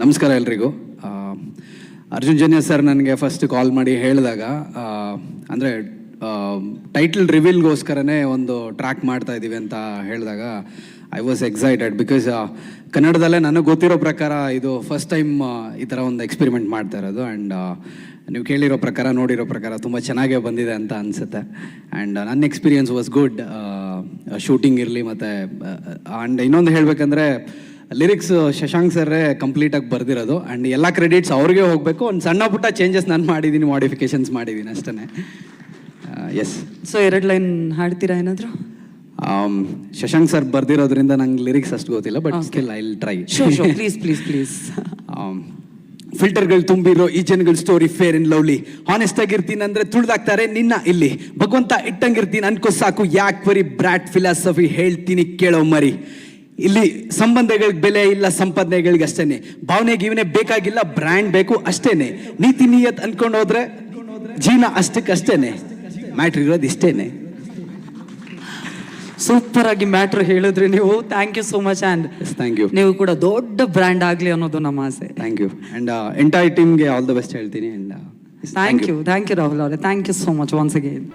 ನಮಸ್ಕಾರ ಎಲ್ರಿಗೂ. ಅರ್ಜುನ್ ಜನ್ಯ ಸರ್ ನನಗೆ ಫಸ್ಟ್ ಕಾಲ್ ಮಾಡಿ ಹೇಳಿದಾಗ ಅಂದರೆ ಟೈಟಲ್ ರಿವೀಲ್ಗೋಸ್ಕರನೇ ಒಂದು ಟ್ರ್ಯಾಕ್ ಮಾಡ್ತಾ ಇದ್ದೀವಿ ಅಂತ ಹೇಳಿದಾಗ ಐ ವಾಸ್ ಎಕ್ಸೈಟೆಡ್ ಬಿಕಾಸ್ ಕನ್ನಡದಲ್ಲೇ ನನಗೆ ಗೊತ್ತಿರೋ ಪ್ರಕಾರ ಇದು ಫಸ್ಟ್ ಟೈಮ್ ಈ ಥರ ಒಂದು ಎಕ್ಸ್ಪೆರಿಮೆಂಟ್ ಮಾಡ್ತಾ ಇರೋದು ಆ್ಯಂಡ್ ನೀವು ಕೇಳಿರೋ ಪ್ರಕಾರ, ನೋಡಿರೋ ಪ್ರಕಾರ ತುಂಬ ಚೆನ್ನಾಗೇ ಬಂದಿದೆ ಅಂತ ಅನಿಸುತ್ತೆ. ಆ್ಯಂಡ್ ನನ್ನ ಎಕ್ಸ್ಪೀರಿಯನ್ಸ್ ವಾಸ್ ಗುಡ್ ಶೂಟಿಂಗ್ ಇರಲಿ ಮತ್ತು ಆ್ಯಂಡ್ ಇನ್ನೊಂದು ಹೇಳಬೇಕಂದ್ರೆ ಲಿರಿಕ್ಸ್ ಶಶಾಂಕ್ ಸರ್ರೇ ಕಂಪ್ಲೀಟಾಗಿ ಬರ್ದಿರೋದು. ಆ್ಯಂಡ್ ಎಲ್ಲ ಕ್ರೆಡಿಟ್ಸ್ ಅವ್ರಿಗೆ ಹೋಗಬೇಕು. ಒಂದು ಸಣ್ಣ ಪುಟ್ಟ ಚೇಂಜಸ್ ನಾನು ಮಾಡಿದ್ದೀನಿ ಮಾಡಿಫಿಕೇಶನ್ಸ್ ಮಾಡಿದ್ದೀನಿ ಅಷ್ಟೇ ಎಸ್ ಸೊ ಎರಡು ಲೈನ್ ಹಾಡ್ತೀರಾ ಏನಾದರೂ? ಶಶಾಂಕ್ ಸರ್ ಬರ್ದಿರೋದ್ರಿಂದ ನಂಗೆ ಲಿರಿಕ್ಸ್ ಅಷ್ಟು ಗೊತ್ತಿಲ್ಲ but still I try please please please ಫಿಲ್ಟರ್ಗಳು ತುಂಬಿರೋ ಈ ಜನಗಳ story fair in lovely honest ಆಗಿರ್ತೀನಿ ಅಂದ್ರೆ ತುಳಿದಾಕ್ತಾರೆ ನಿನ್ನ ಇಲ್ಲಿ. ಭಗವಂತ ಇಟ್ಟಂಗಿರ್ತೀನಿ ಅನ್ಕೋ ಸಾಕು. ಯಾಕೆ ಬರೀ ಬ್ರಾಟ್ ಫಿಲಾಸಫಿ ಹೇಳ್ತೀನಿ ಕೇಳೋ ಮರಿ. ಇಲ್ಲಿ ಸಂಬಂಧಗಳಿಗೆ ಬೆಲೆ ಇಲ್ಲ ಸಂಪಾದನೆಗಳಿಗೆ ಅಷ್ಟೇನೆ. ಭಾವನೆ ಗೀವನೆ ಬೇಕಾಗಿಲ್ಲ ಬ್ರ್ಯಾಂಡ್ ಬೇಕು ಅಷ್ಟೇನೆ. ನೀತಿ ನಿಯತ್ ಅನ್ಕೊಂಡು ಹೋದ್ರೆ ಜೀವನ ಅಷ್ಟಕ್ಕೆ ಅಷ್ಟೇನೆ. ಮ್ಯಾಟ್ರ್ ಇರೋದು ಇಷ್ಟೇನೆ. ಸೂಪರ್ ಆಗಿ ಮ್ಯಾಟ್ರ್ ಹೇಳಿದ್ರಿ ನೀವು. Thank you so much and thank you ನೀವು ಕೂಡ ದೊಡ್ಡ ಬ್ರ್ಯಾಂಡ್ ಆಗಲಿ ಅನ್ನೋದು ನಮ್ಮ ಆಸೆ. ಥ್ಯಾಂಕ್ ಯು ಅಂಡ್ ಎಂಟೈರ್ ಟೀಮ್ಗೆ ಆಲ್ ದ ಬೆಸ್ಟ್ ಹೇಳ್ತೀನಿ and thank you thank you Rahul ಅವರೇ. Thank you so much once again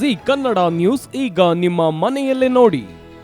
Zee Kannada news ಈಗ ನಿಮ್ಮ ಮನೆಯಲ್ಲೇ ನೋಡಿ.